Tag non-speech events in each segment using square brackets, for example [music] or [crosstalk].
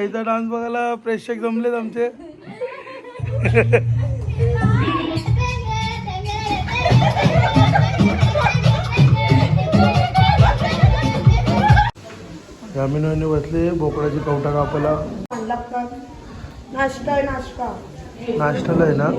आईचा डान्स बघायला प्रेक्षक जमलेत आमचे. ग्रामीण वहिनी बसले बोकडाची कवटा कापायला. नाश्ता आहे नाश्ता. नाश्त्याला आहे ना?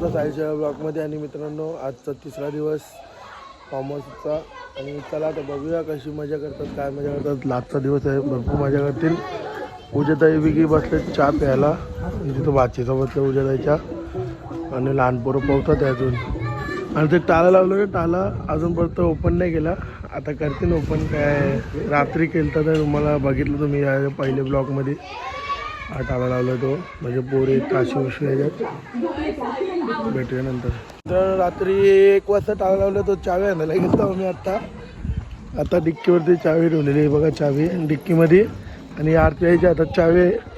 तुमचा साईच्या ब्लॉकमध्ये आणि मित्रांनो आजचा तिसरा दिवस कॉमर्सचा. आणि चला आता बघूया कशी मजा करतात काय मजा करतात. लास्टचा दिवस आहे भरपूर मजा करतील. पूजाताई बिगी बसले चहा प्यायला. तिथं बाचीसोबत त्या उद्याताईच्या आणि लहान पोरं पोहतात अजून. आणि ते टाला लावलं ना टाला अजूनपर्यंत ओपन नाही केला. आता करतील ओपन काय रात्री केलं तर तुम्हाला बघितलं तुम्ही या पहिल्या ब्लॉकमध्ये आटाला टाळा लावला तो. म्हणजे पोरे काशी उशी याच्यात भेटूया नंतर. तर रात्री एक वाजता टाळा लावला तो चावी आणायला गेलो आम्ही आत्ता. आता डिक्कीवरती चावी ठेवलेली आहे बघा चावी डिक्कीमध्ये. आणि आरती आईच्या हातात चावी. आहे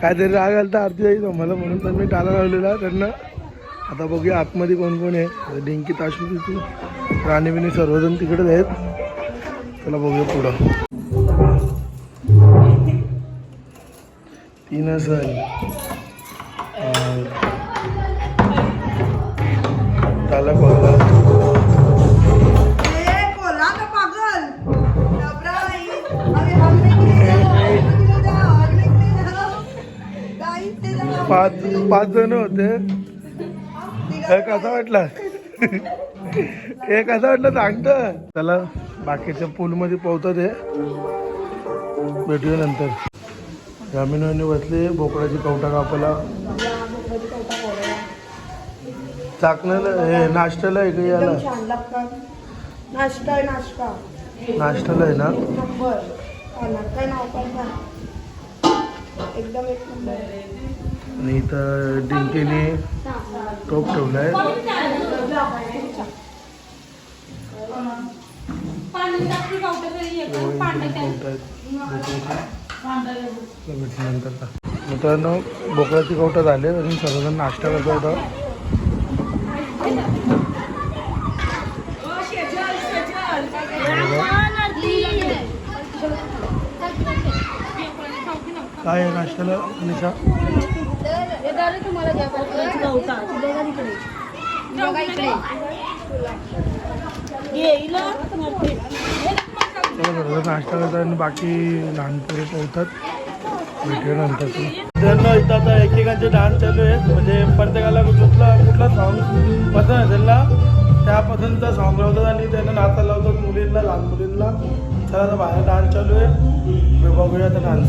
काहीतरी राग आला तर आरती आई मला म्हणून तर मी टाळा लावलेला त्यांना. आता बघूया आतमध्ये कोण कोण आहे. डिंकी ताशू तिथून राणीबिनी सर्वजण तिकडेच आहेत. त्याला बघूया पुढं. जा गाइस ते जा पाच पाच जण होते. हे कसा वाटला. हे कसा वाटलं सांगतं. त्याला बाकीच्या पूलमध्ये पोहतात हे भेटूया नंतर. वहिनी बसले बोकडाची कवटा कापायला. चाकण्याला हे नाश्त्याला आहे का याला? एकदम छान लागतात. नाश्ता आहे नाश्ता. नाश्त्याला आहे ना? नंबर. खाणार काय नाव काय सांग एकदम एक नंबर. आणि इथं डिंकीने टोप भेटल्यानंतर नंतर मित्रांनो बोकडाची कवटा झाले आणि सर्वजण नाश्ता करतो होता काय आहे नाश्त्याला निशा तुम्हाला नाश्ता करतात आणि बाकी लहान पोरं पोहतात. भेटूया नंतर मित्रांनो इथं आता एकेकांचे डान्स चालू आहेत. म्हणजे प्रत्येकाला कुठला कुठला सॉन्ग पसंत असेल ना त्या पसंतचा सॉन्ग लावतात आणि त्यांना नाचायला लावतात मुलींना लहान मुलींना. चला आता बाहेर डान्स चालू आहे. बघूया आता डान्स.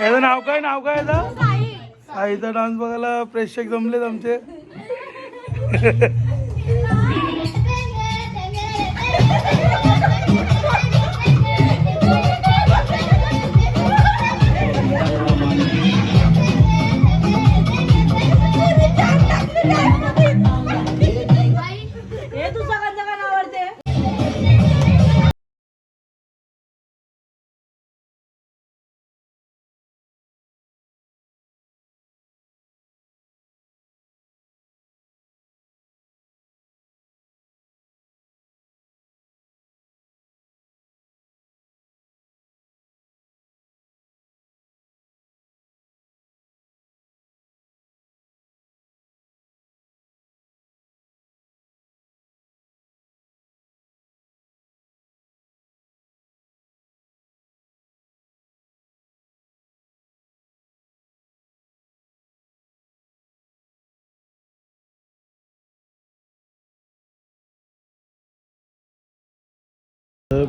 याचं नाव काय? नाव काय याचं? आईचा डान्स बघायला प्रेक्षक जमलेत आमचे. [laughs]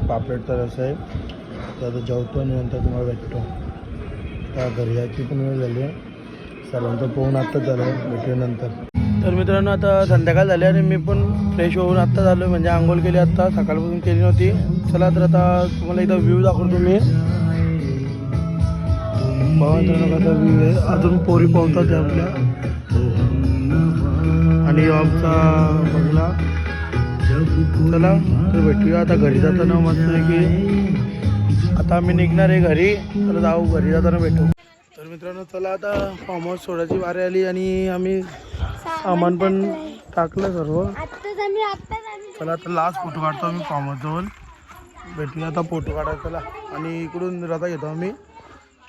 पापलेट तर असं आहे. तर आता जेवतो आणि नंतर तुम्हाला भेटतो. त्या घरी याची पण वेळ झाली आहे. सर्वांचं पोहून आत्ता झालं भेटल्यानंतर नंतर. तर मित्रांनो आता संध्याकाळ झाली आणि मी पण फ्रेश होऊन आत्ता झालो म्हणजे आंघोळ केली आत्ता. सकाळपासून केली नव्हती. चला तर आता तुम्हाला एकदा व्ह्यू दाखवतो मी. मित्रांनो कसा व्ह्यू आहे. अजून पोरी पोहतात आहे आपल्या. आणि आमचा बंगला. चला तर भेटूया आता घरी जाताना मस्त की आता आम्ही निघणार आहे घरी तर जाऊ घरी जाताना भेटू. तर मित्रांनो चला आता फार्म हाऊस सोडायची वारी आली आणि आम्ही सामान पण टाकलं सर्व. चला आता लास्ट फोटो काढतो आम्ही फार्म हाऊस जवळ. भेटूया आता फोटो काढा चला. आणि इकडून रथा घेतो आम्ही.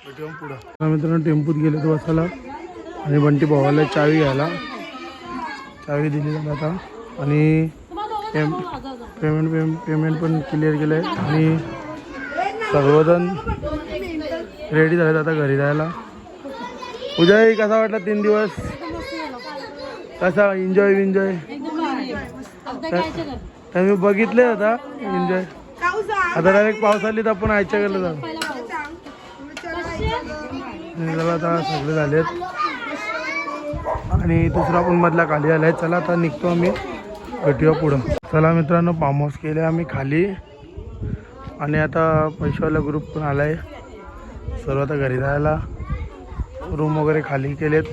भेटूया पुढं. तर मित्रांनो टेम्पूत गेले तर बसायला आणि बंटी भावाला चावी घ्यायला. चावी दिली त्याला आता. आणि पेम पेमेंट पेम पेमेंट पण क्लिअर केलं आहे आणि सर्वजण रेडी झालेत आता घरी जायला. उद्याही कसा वाटला तीन दिवस? कसा? एन्जॉय विन्जॉय तर मी बघितले आता एन्जॉय आता डायरेक्ट पाऊस आली तर आपण आयच्या गेलं जाऊ. आता सगळे झालेत. आणि दुसरा पण मधला खाली आलाय. चला आता निघतो आम्ही. भेटूया पुढं. चला मित्रांनो फार्म हाऊस केले आम्ही खाली. आणि आता पैशावाला ग्रुप पण आलाय. सर्व आता घरी जायला रूम वगैरे खाली केलेत.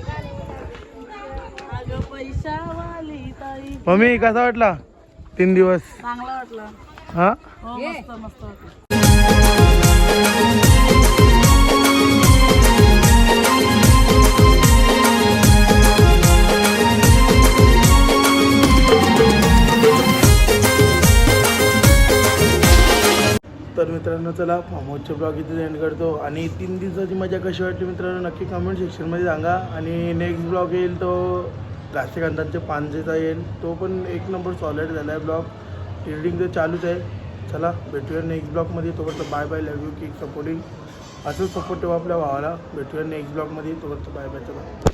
मम्मी कसा वाटला? तीन दिवस. वाटला. हा? चला फार्म हाऊसचे ब्लॉग इथे एंड करतो. आणि तीन दिवसाची मजा कशी वाटली मित्रांनो नक्की कमेंट सेक्शनमध्ये सांगा. आणि नेक्स्ट ब्लॉग येईल तो राष्ट्रकांतांच्या पानजेचा येईल. तो पण एक नंबर सॉलिड झाला आहे ब्लॉग रिडिंग तर चालूच आहे. चला भेटूया नेक्स्ट ब्लॉगमध्ये तोपर्यंत बाय बाय लव यू की सपोर्टिंग असंच सपोर्ट ठेवा आपल्या भावाला. भेटूया नेक्स्ट ब्लॉगमध्ये तोपर्यंत बाय बाय चला.